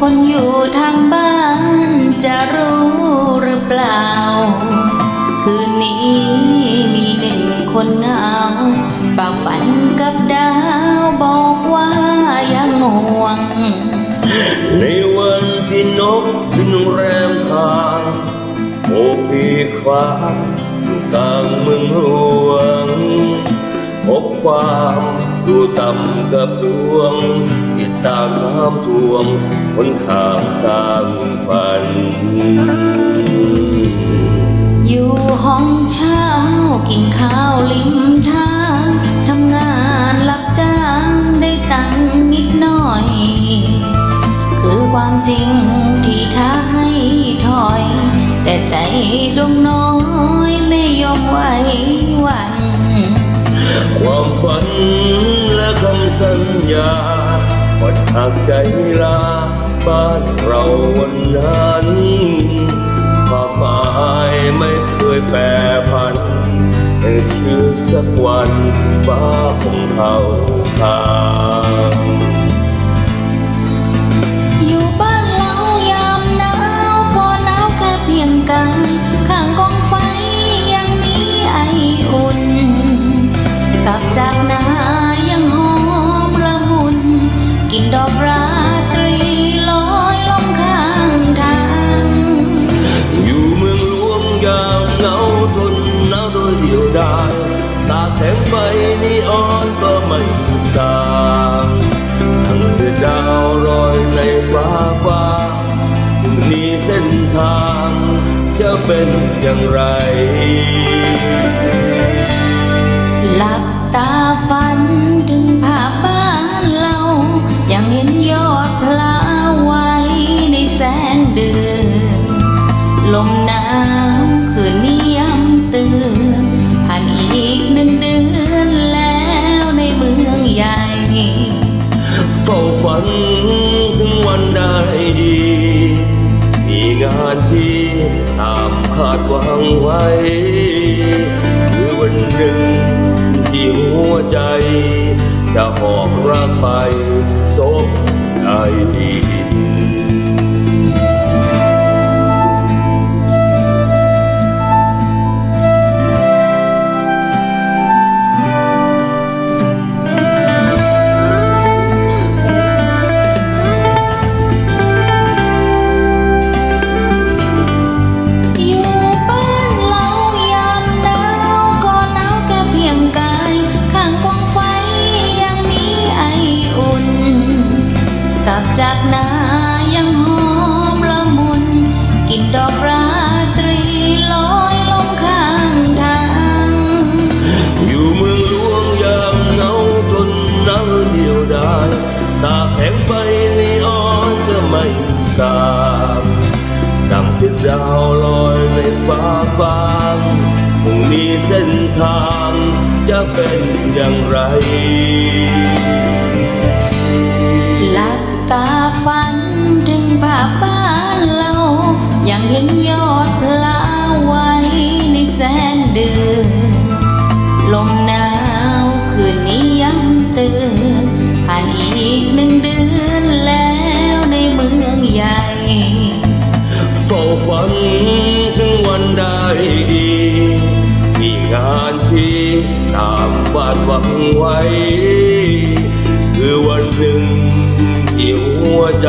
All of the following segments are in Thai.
คนอยู่ทางบ้านจะรู้หรือเปล่า คืนนี้มีหนึ่งคนเงาฝากฝันกับดาวบอกว่ายังห่วง ในวันที่นกบินแรมทางโอบปีคว้าต่างมึงหลวงพบความดูต่ำกับดวง ตามน้ำท่วมหนทางสร้างฝัน อยู่ห้องเช่ากินข้าวริมทางทำงานรับจ้างได้ตังค์นิดหน่อย คือความจริงที่ท้าให้ถอย แต่ใจดวงน้อยไม่ยอมไหวหวันความฝันและคำสัญญา หดหักใจลาบ้านเราวันนั้นความหมายไม่เคยแปรผันแต่ชื่อสักวันฟ้า กินดอกราตรีลอยลงข้างทาง อยู่เมืองหลวงยามเหงาทนหนาวโดยเดียวดายตาแสงไฟนีออนก็ไม่สางทั้งเดือดาวลอยในฟ้าฟ้านี้เส้นทางจะเป็นอย่างไร หลับตาฝัน เดือนลมหนาวคืนนี้ย้ำเตือนผ่านอีกหนึ่งเดือนแล้วในเมืองใหญ่เฝ้าฝันถึงวันได้ดี มีงานที่ตามคาดหวังไว้คือวันหนึ่งที่หัวใจ จะหอบรักไปสบได้ดิ จากนายังหอมละมุนกินดอกราตรีลอยลงข้างทาง อยู่เมืองหลวงยามเหงาทนหนาวเดียวดายตาแสงไฟนีออนก็ไม่สางดังทิศดาวลอยในฟ้าฟางคงมีเส้นทางจะเป็นอย่างไร ฝันถึงภาพบ้านเรายังเห็นยอดพลาไว้ในแสงเดือนลมหนาวคืนนี้ย้ำเตือนผ่านอีกหนึ่งเดือนแล้วในเมืองใหญ่เฝ้าฝันถึงวันได้ดีมีงานที่ตามวาดหวังไว้ คือวันหนึ่ง จ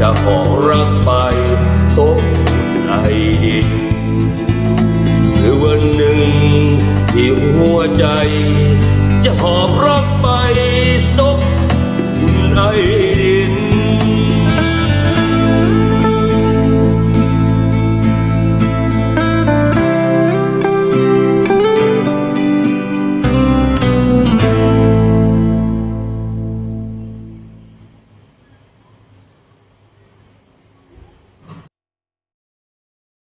จะขอรักไปสมในดินหรือวันหนึ่งที่หัวใจ จะหอบรักไปสมในดิน